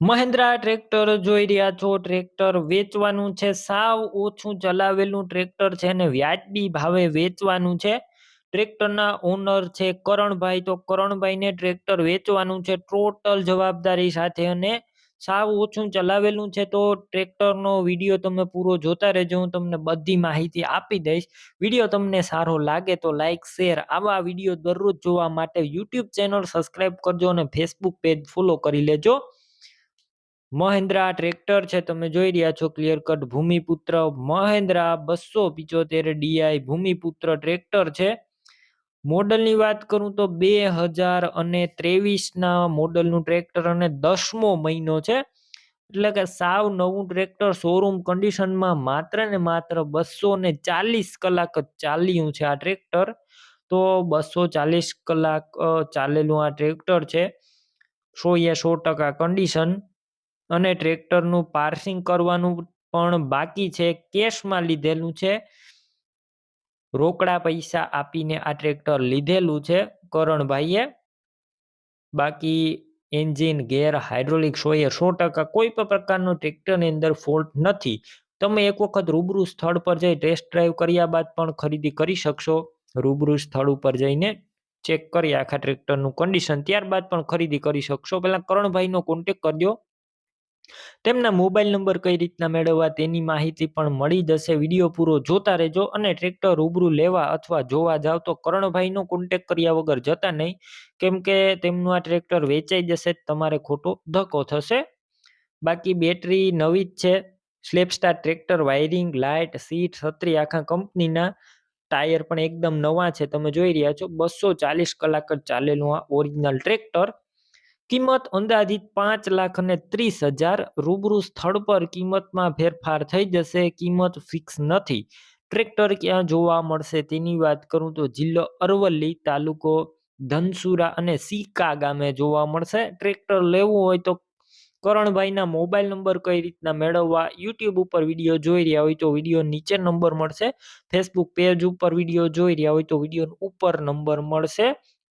Mahindra tractor જોઈ રહ્યા છો. ટ્રેક્ટર વેચવાનું છે. સાવ ઓછું ચલાવેલું ટ્રેક્ટર છે અને વ્યાજબી ભાવે વેચવાનું છે. ટ્રેક્ટરના ઓનર છે કરણભાઈ. તો કરણભાઈને ટ્રેક્ટર વેચવાનું છે ટોટલ જવાબદારી સાથે અને સાવ ઓછું ચલાવેલું છે. તો ટ્રેક્ટરનો વીડિયો તમે પૂરો જોતા રહેજો. હું તમને બધી માહિતી આપી દઈશ. વીડિયો તમને સારો લાગે તો લાઇક શેર આવા વીડિયો દરરોજ જોવા માટે યુટ્યુબ ચેનલ સબસ્ક્રાઈબ કરજો અને ફેસબુક પેજ ફોલો કરી લેજો. મહેન્દ્રા ટ્રેક્ટર છે, તમે જોઈ રહ્યા છો ક્લિયર કટ ભૂમિપુત્ર. મહેન્દ્રા બસો પિચોતેર ડીઆઈ ભૂમિપુત્ર ટ્રેક્ટર છે. મોડલની વાત કરું તો બે હજાર અને ત્રેવીસના મોડલનું ટ્રેક્ટર અને દસમો મહિનો છે. એટલે કે સાવ નવું ટ્રેક્ટર શોરૂમ કન્ડિશનમાં માત્ર ને માત્ર બસો ને ચાલીસ કલાક જ ચાલ્યું છે આ ટ્રેક્ટર. તો બસો ચાલીસ કલાક ચાલેલું આ ટ્રેક્ટર છે. સો એ સો ટકા કન્ડિશન અને ટ્રેક્ટરનું પાર્સિંગ કરવાનું પણ બાકી છે, કેશમાં લીધેલું છે. રોકડા પૈસા આપીને આ ટ્રેક્ટર લીધેલું છે કરણભાઈએ. બાકી એન્જિન, ગેર, હાઇડ્રોલિક સો એ સો ટકા કોઈ પણ પ્રકારનો ટ્રેક્ટરની અંદર ફોલ્ટ નથી. તમે એક વખત રૂબરૂ સ્થળ પર જઈ ટેસ્ટ ડ્રાઈવ કર્યા બાદ પણ ખરીદી કરી શકશો. રૂબરૂ સ્થળ ઉપર જઈને ચેક કરી આખા ટ્રેક્ટરનું કન્ડિશન, ત્યારબાદ પણ ખરીદી કરી શકશો. પહેલાં કરણભાઈનો કોન્ટેક કરજો. તેમના મોબાઈલ નંબર કઈ રીતના મેળવવા તેની માહિતી પણ મળી જશે. વીડિયો પૂરો જોતા રહેજો અને ટ્રેક્ટર રૂબરૂ લેવા અથવા જોવા જાવ તો કરણભાઈનો કોન્ટેક કર્યા વગર જતા નહીં. કેમ કે તેમનું આ ટ્રેક્ટર વેચાઈ જશે તમારે ખોટો ધક્કો થશે. બાકી બેટરી નવી જ છે. સ્લેપસ્ટાર ટ્રેક્ટર વાયરિંગ લાઇટ સીટ છત્રી આખા કંપનીના ટાયર પણ એકદમ નવા છે. તમે જોઈ રહ્યા છો, બસો ચાલીસ કલાક જ ચાલેલું આ ઓરિજિનલ ટ્રેક્ટર. કિંમત અંદાજિત પાંચ લાખ અને ત્રીસ હજાર. રૂબરૂ સ્થળ પર કિંમતમાં ફેરફાર થઈ જશે. કિંમત ફિક્સ નથી. ટ્રેક્ટર ક્યાં જોવા મળશે તેની વાત કરું તો જિલ્લો અરવલ્લી તાલુકો ધનસુરા અને સિક્કા ગામે જોવા મળશે. ટ્રેક્ટર લેવું હોય તો કરણભાઈના મોબાઈલ નંબર કઈ રીતના મેળવવા યુટ્યુબ ઉપર વીડિયો જોઈ રહ્યા હોય તો વીડિયો નીચે નંબર મળશે. ફેસબુક પેજ ઉપર વીડિયો જોઈ રહ્યા હોય તો વીડિયો ઉપર નંબર મળશે.